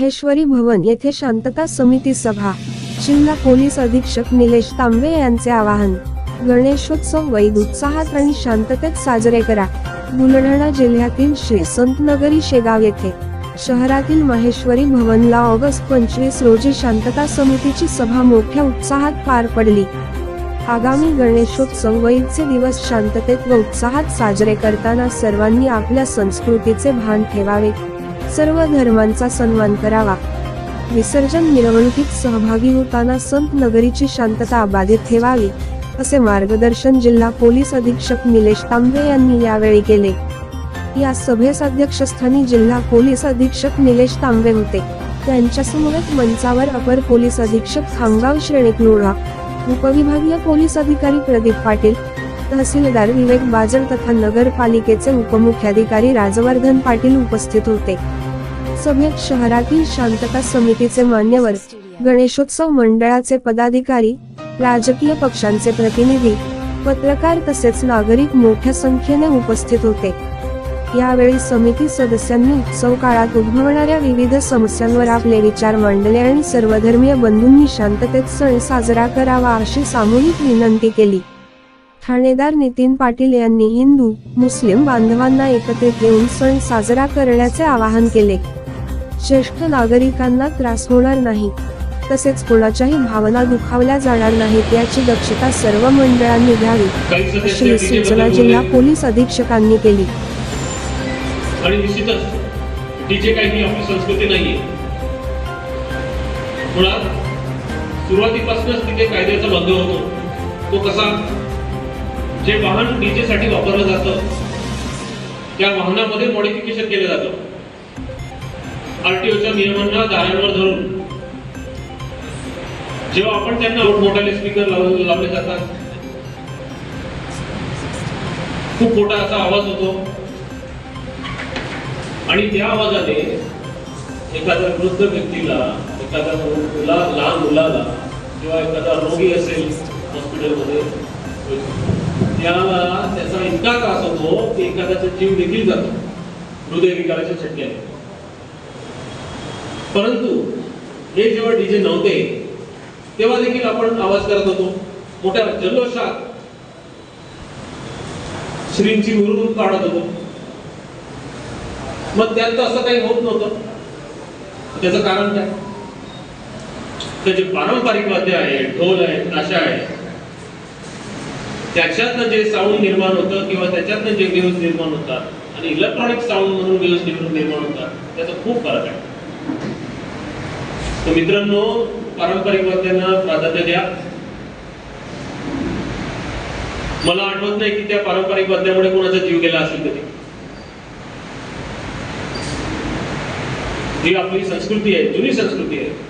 महेश्वरी भवन येथे शांतता समिती सभा जिल्हा पोलीस अधीक्षक निलेश तांबे यांचे आवाहन. गणेशोत्सव वैद उत्साहात आणि शांततेत साजरे करा. बुलढाणा जिल्ह्यातील श्री संतनगरी शेगाव येथे शहरातील माहेश्वरी भवनला ऑगस्ट पंचवीस रोजी शांतता समितीची सभा मोठ्या उत्साहात पार पडली. आगामी गणेशोत्सव वैदचे दिवस शांततेत व उत्साहात साजरे करताना सर्वांनी आपल्या संस्कृतीचे भान ठेवावे. सर्व धर्मांचा सन्मान करावा. विसर्जन मिरवणुकीत सहभागी होताना संत नगरीची शांतता अबाधित ठेवावी असे मार्गदर्शन जिल्हा पोलीस अधीक्षक निलेश तांबे यांनी यावेळी केले. या सभेस अध्यक्षस्थानी जिल्हा पोलीस अधीक्षक निलेश तांबे होते. त्यांच्यासमोरच मंचावर अपर पोलीस अधीक्षक खामगाव श्रेणीत लोढा उपविभागीय पोलीस अधिकारी प्रदीप पाटील तहसीलदार विवेक बाजर तथा नगरपालिकेचे उपमुख्याधिकारी राजवर्धन पाटील उपस्थित होते. सभेत शहरातील शांतता समितीचे मान्यवर गणेशोत्सव मंडळाचे पदाधिकारी राजकीय पक्षांचे प्रतिनिधी पत्रकार तसेच नागरिक मोठ्या संख्येने उपस्थित होते. यावेळी समिती सदस्यांनी उत्सव काळात उद्भवणाऱ्या विविध समस्यांवर आपले विचार मांडले आणि सर्वधर्मीय बंधूंनी शांततेत सण साजरा करावा अशी सामूहिक विनंती केली. ठाणेदार नितीन पाटील यांनी हिंदू मुस्लिम बांधवांना एकत्रित येऊन सण साजरा करण्याचे आवाहन केले. ज्येष्ठ नागरिकांना त्रास होणार नाही. तसेच कोणाच्याही भावना दुखावल्या जाणार नाहीत याची दक्षता सर्व मंडळांनी घ्यावी अशी सूचना जिल्हा पोलीस अधीक्षकांनी केली. आणि निश्चितच डीजे काही ही आपली संस्कृती नाहीये. मुळात सुरुवातीपासूनच तिथे कायद्याचा बंद होतो. तो कसा? जे वाहन डीजे साठी वापरलं जातं त्या वाहनामध्ये मॉडिफिकेशन केलं जातं. आरटीओच्या नियमांना दारांवर धरून. जेव्हा आपण त्यांना मोठाले स्पीकर लावले जातात खूप मोठा असा आवाज होतो. आणि त्या आवाजाने एखाद्या वृद्ध व्यक्तीला एखाद्या मुला लहान मुलाला किंवा एखादा रोगी असेल हॉस्पिटलमध्ये त्याला त्याचा इतका त्रास होतो की एखाद्याचा जीव देखील जातो हृदयविकाराच्या छटक्याने परंतु हे जेव्हा डीजे नव्हते तेव्हा देखील आपण आवाज करत होतो मोठ्या जल्लोषात. श्रींची मिरवणूक काढत होतो. मग त्यांचं असं काही होत नव्हतं. त्याचं कारण काय? तर जे पारंपरिक वाद्य आहे ढोल आहे ताशा आहे त्याच्यातनं जे साऊंड निर्माण होतं किंवा त्याच्यातनं जे व्ह्यूज निर्माण होतात आणि इलेक्ट्रॉनिक साऊंड म्हणून व्ह्यूज निर्माण होतात त्याचा खूप फरक आहे. तर मित्रांनो पारंपरिक वाद्यांना प्राधान्य द्या. मला आठवत नाही की त्या पारंपरिक वाद्यामुळे कोणाचा जीव गेला असेल कधी. ही आपली संस्कृती आहे जुनी संस्कृती आहे.